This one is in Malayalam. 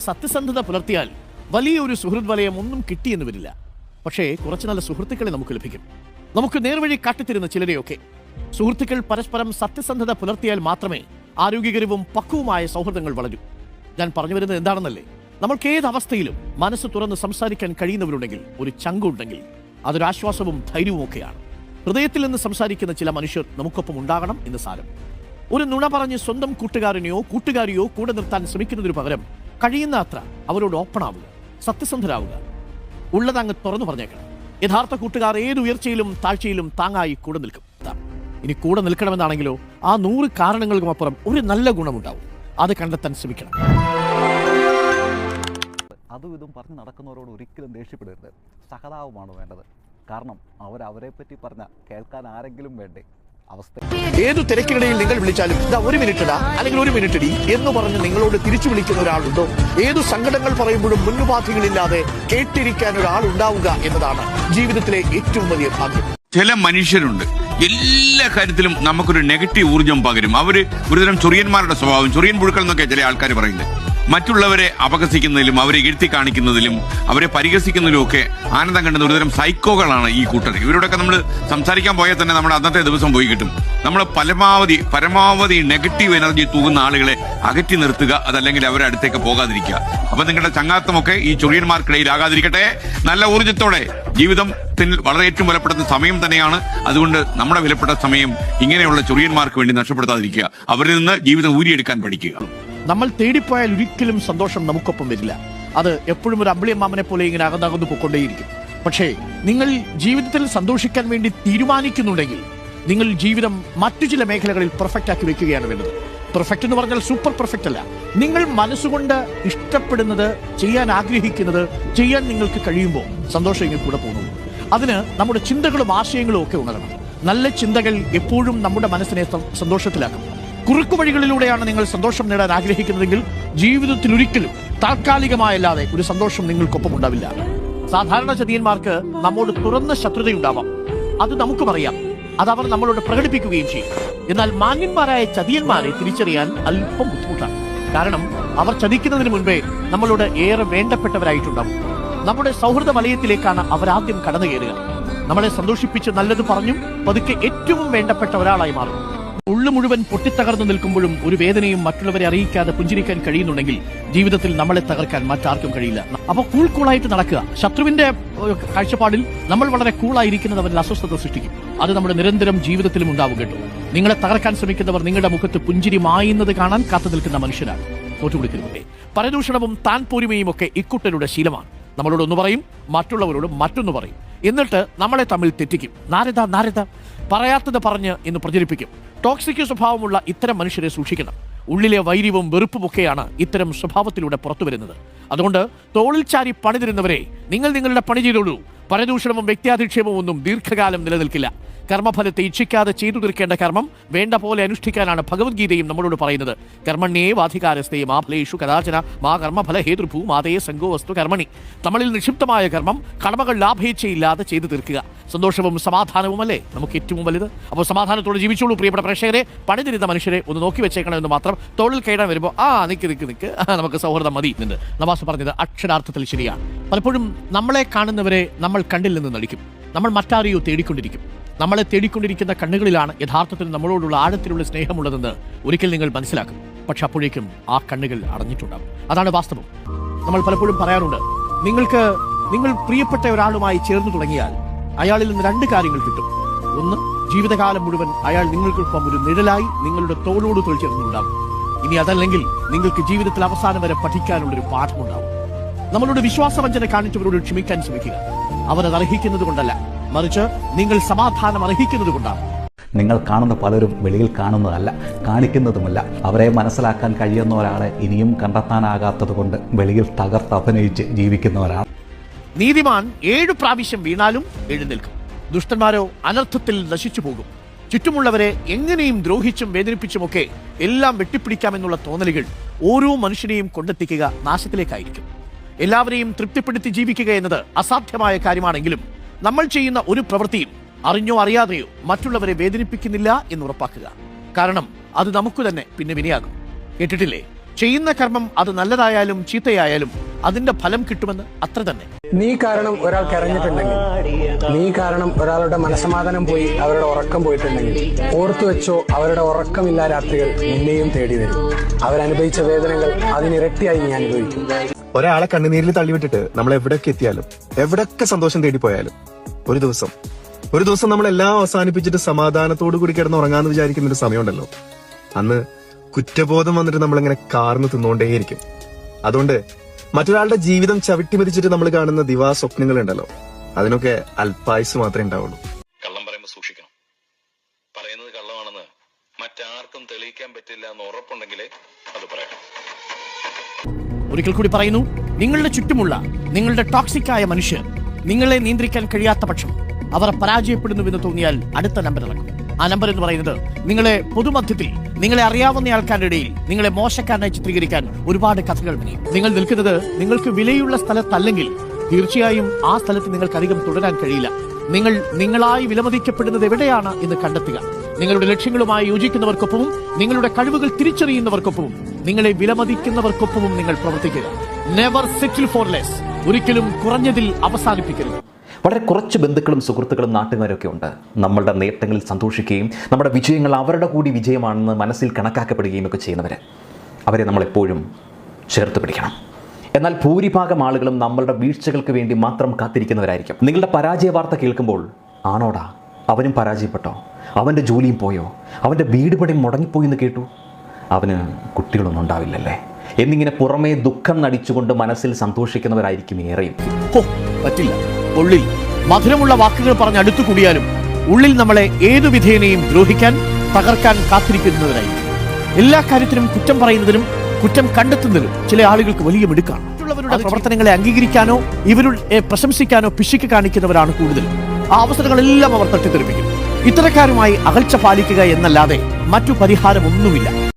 സത്യസന്ധത പുലർത്തിയാൽ വലിയൊരു സുഹൃത് വലയം ഒന്നും കിട്ടിയെന്ന് വരില്ല. പക്ഷേ കുറച്ച് നല്ല സുഹൃത്തുക്കളെ നമുക്ക് ലഭിക്കും. നമുക്ക് നേർവഴി കാട്ടിത്തരുന്ന ചിലരെയൊക്കെ. സുഹൃത്തുക്കൾ പരസ്പരം സത്യസന്ധത പുലർത്തിയാൽ മാത്രമേ ആരോഗ്യകരവും പക്വവുമായ സൗഹൃദങ്ങൾ വളരൂ. ഞാൻ പറഞ്ഞു വരുന്നത് എന്താണെന്നല്ലേ? നമ്മൾക്ക് ഏത് അവസ്ഥയിലും മനസ്സ് തുറന്ന് സംസാരിക്കാൻ കഴിയുന്നവരുണ്ടെങ്കിൽ ഒരു ചങ്കുണ്ടെങ്കിൽ അതൊരാശ്വാസവും ധൈര്യവും ഒക്കെയാണ്. ഹൃദയത്തിൽ നിന്ന് സംസാരിക്കുന്ന ചില മനുഷ്യർ നമുക്കൊപ്പം ഉണ്ടാകണം എന്ന് സാരം. ഒരു നുണ പറഞ്ഞ് സ്വന്തം കൂട്ടുകാരനെയോ കൂട്ടുകാരിയോ കൂടെ നിർത്താൻ ശ്രമിക്കുന്നതിനു പകരം കഴിയുന്ന അത്ര അവരോട് ഓപ്പൺ ആവുക സത്യസന്ധരാവുക ഉള്ളതങ്ങ് തുറന്നു പറഞ്ഞേക്കണം. യഥാർത്ഥ കൂട്ടുകാർ ഏത് ഉയർച്ചയിലും താഴ്ചയിലും താങ്ങായി കൂടെ നിൽക്കും. ഇനി കൂടെ നിൽക്കണമെന്നാണെങ്കിലോ ആ നൂറ് കാരണങ്ങൾക്കും അപ്പുറം ഒരു നല്ല ഗുണമുണ്ടാവും. അത് കണ്ടെത്താൻ ശ്രമിക്കണം. അതും ഇതും പറഞ്ഞ് നടക്കുന്നവരോട് ഒരിക്കലും ദേഷ്യപ്പെടരുത്. സഹതാപമാണ് വേണ്ടത്. കാരണം അവരവരെ പറ്റി പറഞ്ഞ കേൾക്കാൻ ആരെങ്കിലും വേണ്ടേ? അവസ്ഥ. ഏതു തിരക്കിനിടയിൽ നിങ്ങൾ വിളിച്ചാലും ഇതാ ഒരു മിനിറ്റ് ഇടാ അല്ലെങ്കിൽ ഒരു മിനിറ്റ് ഇടി എന്ന് പറഞ്ഞ് നിങ്ങളോട് തിരിച്ചു വിളിക്കുന്ന ഒരാളുണ്ടോ? ഏതു സങ്കടങ്ങൾ പറയുമ്പോഴും മുന്നുപാധികളില്ലാതെ കേട്ടിരിക്കാൻ ഒരാൾ ഉണ്ടാവുക എന്നതാണ് ജീവിതത്തിലെ ഏറ്റവും വലിയ ഭാഗ്യം. ചില മനുഷ്യരുണ്ട്. എല്ലാ കാര്യത്തിലും നമുക്കൊരു നെഗറ്റീവ് ഊർജം പകരും. അവർ ഒരുതരം ചൊറിയന്മാരുടെ സ്വഭാവം ചൊറിയൻ പുഴുക്കൾ എന്നൊക്കെ ചില ആൾക്കാർ പറയുന്നത്. മറ്റുള്ളവരെ അപകസിക്കുന്നതിലും അവരെ എഴുത്തി കാണിക്കുന്നതിലും അവരെ പരിഹസിക്കുന്നതിലും ഒക്കെ ആനന്ദം കണ്ടുന്ന ഒരുതരം സൈക്കോകളാണ് ഈ കൂട്ടർ. ഇവരോടൊക്കെ നമ്മൾ സംസാരിക്കാൻ പോയാൽ തന്നെ നമ്മുടെ അന്നത്തെ ദിവസം പോയി കിട്ടും. നമ്മൾ പരമാവധി പരമാവധി നെഗറ്റീവ് എനർജി തൂകുന്ന ആളുകളെ അകറ്റി നിർത്തുക അതല്ലെങ്കിൽ അവരെ അടുത്തേക്ക് പോകാതിരിക്കുക. അപ്പൊ നിങ്ങളുടെ ചങ്ങാത്തമൊക്കെ ഈ ചൊറിയന്മാർക്കിടയിൽ ആകാതിരിക്കട്ടെ. നല്ല ഊർജത്തോടെ ജീവിതത്തിൽ വളരെ ഏറ്റവും വിലപ്പെടുന്ന സമയം തന്നെയാണ്. അതുകൊണ്ട് നമ്മുടെ വിലപ്പെട്ട സമയം ഇങ്ങനെയുള്ള ചൊറിയന്മാർക്ക് വേണ്ടി നഷ്ടപ്പെടുത്താതിരിക്കുക. അവരിൽ നിന്ന് ജീവിതം ഊരിയെടുക്കാൻ പഠിക്കുക. നമ്മൾ തേടിപ്പോയാൽ ഒരിക്കലും സന്തോഷം നമുക്കൊപ്പം വരില്ല. അത് എപ്പോഴും ഒരു അമ്പിളിയമ്മാമനെ പോലെ ഇങ്ങനെ അകന്നകന്നു പൊക്കൊണ്ടേയിരിക്കും പക്ഷേ നിങ്ങൾ ജീവിതത്തിൽ സന്തോഷിക്കാൻ വേണ്ടി തീരുമാനിക്കുന്നുണ്ടെങ്കിൽ നിങ്ങൾ ജീവിതം മറ്റു ചില മേഖലകളിൽ പെർഫെക്റ്റ് ആക്കി വെക്കുകയാണ് വേണ്ടത്. പെർഫെക്റ്റ് എന്ന് പറഞ്ഞാൽ സൂപ്പർ പെർഫെക്റ്റ് അല്ല. നിങ്ങൾ മനസ്സുകൊണ്ട് ഇഷ്ടപ്പെടുന്നത് ചെയ്യാൻ ആഗ്രഹിക്കുന്നത് ചെയ്യാൻ നിങ്ങൾക്ക് കഴിയുമ്പോൾ സന്തോഷം ഇങ്ങനെ കൂടെ പോകുന്നു. അതിന് നമ്മുടെ ചിന്തകളും ആശയങ്ങളും ഒക്കെ ഉണരണം. നല്ല ചിന്തകൾ എപ്പോഴും നമ്മുടെ മനസ്സിനെ സന്തോഷത്തിലാക്കും. കുറുക്കു വഴികളിലൂടെയാണ് നിങ്ങൾ സന്തോഷം നേടാൻ ആഗ്രഹിക്കുന്നതെങ്കിൽ ജീവിതത്തിൽ ഒരിക്കലും താൽക്കാലികമായല്ലാതെ ഒരു സന്തോഷം നിങ്ങൾക്കൊപ്പം ഉണ്ടാവില്ല. സാധാരണ ചതിയന്മാർക്ക് നമ്മോട് തുറന്ന ശത്രുതയുണ്ടാവാം. അത് നമുക്കും അറിയാം അത് അവർ നമ്മളോട് പ്രകടിപ്പിക്കുകയും ചെയ്യും. എന്നാൽ മാന്യന്മാരായ ചതിയന്മാരെ തിരിച്ചറിയാൻ അല്പം ബുദ്ധിമുട്ടാണ്. കാരണം അവർ ചതിക്കുന്നതിന് മുൻപേ നമ്മളോട് ഏറെ വേണ്ടപ്പെട്ടവരായിട്ടുണ്ടാവും. നമ്മുടെ സൗഹൃദ വലയത്തിലേക്കാണ് അവരാദ്യം കടന്നു കയറുക നമ്മളെ സന്തോഷിപ്പിച്ച് നല്ലത് പറഞ്ഞും പതുക്കെ ഏറ്റവും വേണ്ടപ്പെട്ട ഒരാളായി മാറും. ഉള്ളു മുഴുവൻ പൊട്ടിത്തകർന്നു നിൽക്കുമ്പോഴും ഒരു വേദനയും മറ്റുള്ളവരെ അറിയിക്കാതെ പുഞ്ചിരിക്കാൻ കഴിയുന്നുണ്ടെങ്കിൽ ജീവിതത്തിൽ നമ്മളെ തകർക്കാൻ മറ്റാർക്കും കഴിയില്ല അപ്പൊ കൂൾ കൂളായിട്ട് നടക്കുക ശത്രുവിന്റെ കാഴ്ചപ്പാടിൽ നമ്മൾ വളരെ കൂളായിരിക്കുന്നത് അവരിൽ അസ്വസ്ഥത സൃഷ്ടിക്കും അത് നമ്മുടെ നിരന്തരം ജീവിതത്തിലും ഉണ്ടാവും കേട്ടോ നിങ്ങളെ തകർക്കാൻ ശ്രമിക്കുന്നവർ നിങ്ങളുടെ മുഖത്ത് പുഞ്ചിരി മായുന്നത് കാണാൻ കാത്തു നിൽക്കുന്ന മനുഷ്യരാണ് തോറ്റുകൊടുക്കരുതേ പരദൂഷണവും താൻ പോരുമയും ഒക്കെ ഇക്കുട്ടരുടെ ശീലമാണ് നമ്മളോട് ഒന്ന് പറയും മറ്റുള്ളവരോട് മറ്റൊന്ന് പറയും. എന്നിട്ട് നമ്മളെ തമ്മിൽ തെറ്റിക്കും. നാരദ നാരദ പറയാത്തത് പറഞ്ഞ് എന്ന് പ്രചരിപ്പിക്കും. ടോക്സിക് സ്വഭാവമുള്ള ഇത്തരം മനുഷ്യരെ സൂക്ഷിക്കണം. ഉള്ളിലെ വൈര്യവും വെറുപ്പുമൊക്കെയാണ് ഇത്തരം സ്വഭാവത്തിലൂടെ പുറത്തു വരുന്നത്. അതുകൊണ്ട് തോളിൽ ചാരി പണിതിരുന്നവരെ നിങ്ങൾ നിങ്ങളുടെ പണി ചെയ്തോളൂ. പരദൂഷണവും വ്യക്തിയാധിക്ഷേപവും ഒന്നും ദീർഘകാലം നിലനിൽക്കില്ല. കർമ്മഫലത്തെ ഇച്ഛിക്കാതെ ചെയ്തു തീർക്കേണ്ട കർമ്മം വേണ്ട പോലെ അനുഷ്ഠിക്കാനാണ് ഭഗവത്ഗീതയും നമ്മളോട് പറയുന്നത്. കർമ്മണ്യേ വാധികാരസ്ഥേ മാ ഫലേഷു കഥാചന മാ കർമ്മഫല ഹേതൃഭു മാതയെ സംഗോ വസ്തു കർമ്മണി. നമ്മളിൽ നിക്ഷിപ്തമായ കർമ്മം കടമകൾ ലാഭേച്ഛയില്ലാതെ ചെയ്തു തീർക്കുക. സന്തോഷവും സമാധാനവും അല്ലേ നമുക്ക് ഏറ്റവും വലുത്. അപ്പോൾ സമാധാനത്തോടെ ജീവിച്ചോളൂ പ്രിയപ്പെട്ട പ്രേക്ഷകരെ. പണിതിരുന്ന മനുഷ്യരെ ഒന്ന് നോക്കി വെച്ചേക്കണമെന്ന് മാത്രം തൊഴിൽ കയറാൻ വരുമ്പോൾ ആ നിക്ക് നിക്ക് നിക്ക് നമുക്ക് സൗഹൃദം മതി എന്ന് നവാസ് പറഞ്ഞത് അക്ഷരാർത്ഥത്തിൽ ശരിയാണ്. പലപ്പോഴും നമ്മളെ കാണുന്നവരെ നമ്മൾ കണ്ടിൽ നിന്ന് നടിക്കും. നമ്മൾ മറ്റാരെയോ തേടിക്കൊണ്ടിരിക്കും. നമ്മളെ തേടിക്കൊണ്ടിരിക്കുന്ന കണ്ണുകളിലാണ് യഥാർത്ഥത്തിൽ നമ്മളോടുള്ള ആഴത്തിലുള്ള സ്നേഹമുള്ളതെന്ന് ഒരിക്കൽ നിങ്ങൾ മനസ്സിലാക്കും. പക്ഷെ അപ്പോഴേക്കും ആ കണ്ണുകൾ അടഞ്ഞിട്ടുണ്ടാകും. അതാണ് വാസ്തവം. നമ്മൾ പലപ്പോഴും പറയാറുണ്ട് നിങ്ങൾക്ക് നിങ്ങൾ പ്രിയപ്പെട്ട ഒരാളുമായി ചേർന്നു തുടങ്ങിയാൽ അയാളിൽ നിന്ന് രണ്ട് കാര്യങ്ങൾ കിട്ടും. ഒന്ന് ജീവിതകാലം മുഴുവൻ അയാൾ നിങ്ങൾക്കൊപ്പം ഒരു നിഴലായി നിങ്ങളുടെ തോളോട് തൊഴിൽ ചേർന്നുണ്ടാകും ഇനി അതല്ലെങ്കിൽ നിങ്ങൾക്ക് ജീവിതത്തിൽ അവസാനം വരെ പഠിക്കാനുള്ളൊരു പാഠമുണ്ടാവും നമ്മളോട് വിശ്വാസവഞ്ചന കാണിച്ചവരോട് ക്ഷമിക്കാൻ ശ്രമിക്കുക. അവരത് അർഹിക്കുന്നത് കൊണ്ടല്ല. മറിച്ച് നിങ്ങൾ സമാധാനം അർഹിക്കുന്നത് കൊണ്ടാണ്. നിങ്ങൾ കാണുന്ന പലരും വെളിയിൽ കാണുന്നതല്ല കാണിക്കുന്നതുമല്ല. അവരെ മനസ്സിലാക്കാൻ കഴിയുന്ന ഒരാളെ ഇനിയും കണ്ടെത്താനാകാത്തത് കൊണ്ട് വെളിയിൽ തകർത്ത് അഭിനയിച്ച് ജീവിക്കുന്നവരാണ് നീതിമാൻ ഏഴു പ്രാവശ്യം വീണാലും എഴുന്നേൽക്കും. ദുഷ്ടന്മാരോ അനർത്ഥത്തിൽ നശിച്ചു പോകും. ചുറ്റുമുള്ളവരെ എങ്ങനെയും ദ്രോഹിച്ചും വേദനിപ്പിച്ചുമൊക്കെ എല്ലാം വെട്ടിപ്പിടിക്കാമെന്നുള്ള തോന്നലുകൾ ഓരോ മനുഷ്യനെയും കൊണ്ടെത്തിക്കുക നാശത്തിലേക്കായിരിക്കും. എല്ലാവരെയും തൃപ്തിപ്പെടുത്തി ജീവിക്കുക എന്നത് അസാധ്യമായ കാര്യമാണെങ്കിലും നമ്മൾ ചെയ്യുന്ന ഒരു പ്രവൃത്തിയും അറിഞ്ഞോ അറിയാതെയോ മറ്റുള്ളവരെ വേദനിപ്പിക്കുന്നില്ല എന്ന് ഉറപ്പാക്കുക. കാരണം അത് നമുക്ക് തന്നെ പിന്നെ വിനയാകും. കേട്ടിട്ടില്ലേ? ചെയ്യുന്ന കർമ്മം അത് നല്ലതായാലും ചീത്തയായാലും അതിന്റെ ഫലം കിട്ടുമെന്ന് അത്ര തന്നെ. നീ കാരണം ഒരാൾ കരഞ്ഞിട്ടുണ്ടെങ്കിൽ നീ കാരണം ഒരാളുടെ മനസമാധാനം പോയി അവരുടെ ഉറക്കം പോയിട്ടുണ്ടെങ്കിൽ ഓർത്തു വെച്ചോ അവരുടെ ഉറക്കമില്ലാ രാത്രികൾ നിന്നെയും തേടി വരും. അവരനുഭവിച്ച വേദനകൾ അതിനിരട്ടിയായി നീ അനുഭവിക്കും. ഒരാളെ കണ്ണുനീരിൽ തള്ളിവിട്ടിട്ട് നമ്മൾ എവിടെയൊക്കെ എത്തിയാലും എവിടെയൊക്കെ സന്തോഷം തേടി പോയാലും ഒരു ദിവസം ഒരു ദിവസം നമ്മൾ എല്ലാം അവസാനിപ്പിച്ചിട്ട് സമാധാനത്തോടു കൂടി കിടന്ന് ഉറങ്ങാന്ന് വിചാരിക്കുന്ന ഒരു സമയമുണ്ടല്ലോ. അന്ന് കുറ്റബോധം വന്നിട്ട് നമ്മൾ ഇങ്ങനെ കാർന്ന് തിന്നുകൊണ്ടേയിരിക്കും അതുകൊണ്ട് മറ്റൊരാളുടെ ജീവിതം ചവിട്ടി നമ്മൾ കാണുന്ന ദിവാ സ്വപ്നങ്ങൾ ഉണ്ടല്ലോ അതിനൊക്കെ അല്പായുസ് മാത്രമേ ഉണ്ടാവുള്ളൂ. കള്ളം പറയുമ്പോൾ സൂക്ഷിക്കണം. പറയുന്നത് കള്ളമാണെന്ന് മറ്റാർക്കും തെളിയിക്കാൻ പറ്റില്ല എന്ന് ഉറപ്പുണ്ടെങ്കിലേ അത് പറയാം ഒരിക്കൽ കൂടി പറയുന്നു നിങ്ങളുടെ ചുറ്റുമുള്ള നിങ്ങളുടെ ടോക്സിക്കായ മനുഷ്യർ നിങ്ങളെ നിയന്ത്രിക്കാൻ കഴിയാത്ത പക്ഷം അവർ പരാജയപ്പെടുന്നുവെന്ന് തോന്നിയാൽ അടുത്ത നമ്പർ ഇറക്കും. ആ നമ്പർ എന്ന് പറയുന്നത് നിങ്ങളെ പൊതുമധ്യത്തിൽ നിങ്ങളെ അറിയാവുന്ന ആൾക്കാരുടെ ഇടയിൽ നിങ്ങളെ മോശക്കാരനായി ചിത്രീകരിക്കാൻ ഒരുപാട് കഥകൾ നിങ്ങൾ നിൽക്കുന്നത് നിങ്ങൾക്ക് വിലയുള്ള സ്ഥലത്തല്ലെങ്കിൽ തീർച്ചയായും ആ സ്ഥലത്ത് നിങ്ങൾക്ക് അധികം തുടരാൻ കഴിയില്ല. നിങ്ങൾ നിങ്ങളായി വിലമതിക്കപ്പെടുന്നത് എവിടെയാണ് എന്ന് കണ്ടെത്തുക. നിങ്ങളുടെ ലക്ഷ്യങ്ങളുമായി യോജിക്കുന്നവർക്കൊപ്പവും നിങ്ങളുടെ കഴിവുകൾ തിരിച്ചറിയുന്നവർക്കൊപ്പവും നിങ്ങളെ വിലമതിക്കുന്നവർക്കൊപ്പവും നിങ്ങൾ പ്രവർത്തിക്കുക. നെവർ സെറ്റിൽ ഫോർ ലെസ് ഒരിക്കലും കുറഞ്ഞതിൽ അവസാനിപ്പിക്കരുത്. വളരെ കുറച്ച് ബന്ധുക്കളും സുഹൃത്തുക്കളും നാട്ടുകാരൊക്കെ ഉണ്ട്. നമ്മളുടെ നേട്ടങ്ങളിൽ സന്തോഷിക്കുകയും നമ്മുടെ വിജയങ്ങൾ അവരുടെ കൂടി വിജയമാണെന്ന് മനസ്സിൽ കണക്കാക്കപ്പെടുകയും ഒക്കെ ചെയ്യുന്നവർ അവരെ നമ്മളെപ്പോഴും ചേർത്ത് പിടിക്കണം. എന്നാൽ ഭൂരിഭാഗം ആളുകളും നമ്മളുടെ വീഴ്ചകൾക്ക് വേണ്ടി മാത്രം കാത്തിരിക്കുന്നവരായിരിക്കും. നിങ്ങളുടെ പരാജയ വാർത്ത കേൾക്കുമ്പോൾ ആണോടാ അവനും പരാജയപ്പെട്ടോ? അവന്റെ ജോലിയും പോയോ? അവന്റെ വീട് പടി മുടങ്ങിപ്പോയി എന്ന് കേട്ടു? അവന് കുട്ടികളൊന്നും ഉണ്ടാവില്ലല്ലേ? എന്നിങ്ങനെ പുറമേ ദുഃഖം നടിച്ചുകൊണ്ട് മനസ്സിൽ സന്തോഷിക്കുന്നവരായിരിക്കും ഏറെയും. ഹോ പറ്റില്ല. ഉള്ളിൽ മധുരമുള്ള വാക്കുകൾ പറഞ്ഞ് അടുത്തു കൂടിയാലും ഉള്ളിൽ നമ്മളെ ഏതു വിധേനയും ദ്രോഹിക്കാൻ തകർക്കാൻ കാത്തിരിക്കുന്നതിനായി എല്ലാ കാര്യത്തിനും കുറ്റം പറയുന്നതിനും കുറ്റം കണ്ടെത്തുന്നതിനും ചില ആളുകൾക്ക് വലിയ മിടുക്കാണ്. മറ്റുള്ളവരുടെ പ്രവർത്തനങ്ങളെ അംഗീകരിക്കാനോ ഇവരുടെ പ്രശംസിക്കാനോ പിശുക്ക് കാണിക്കുന്നവരാണ് കൂടുതൽ അവസരങ്ങളെല്ലാം അവർ തട്ടിത്തെറിപ്പിക്കും. ഇത്തരക്കാരുമായി അകൽച്ച പാലിക്കുക എന്നല്ലാതെ മറ്റു പരിഹാരമൊന്നുമില്ല.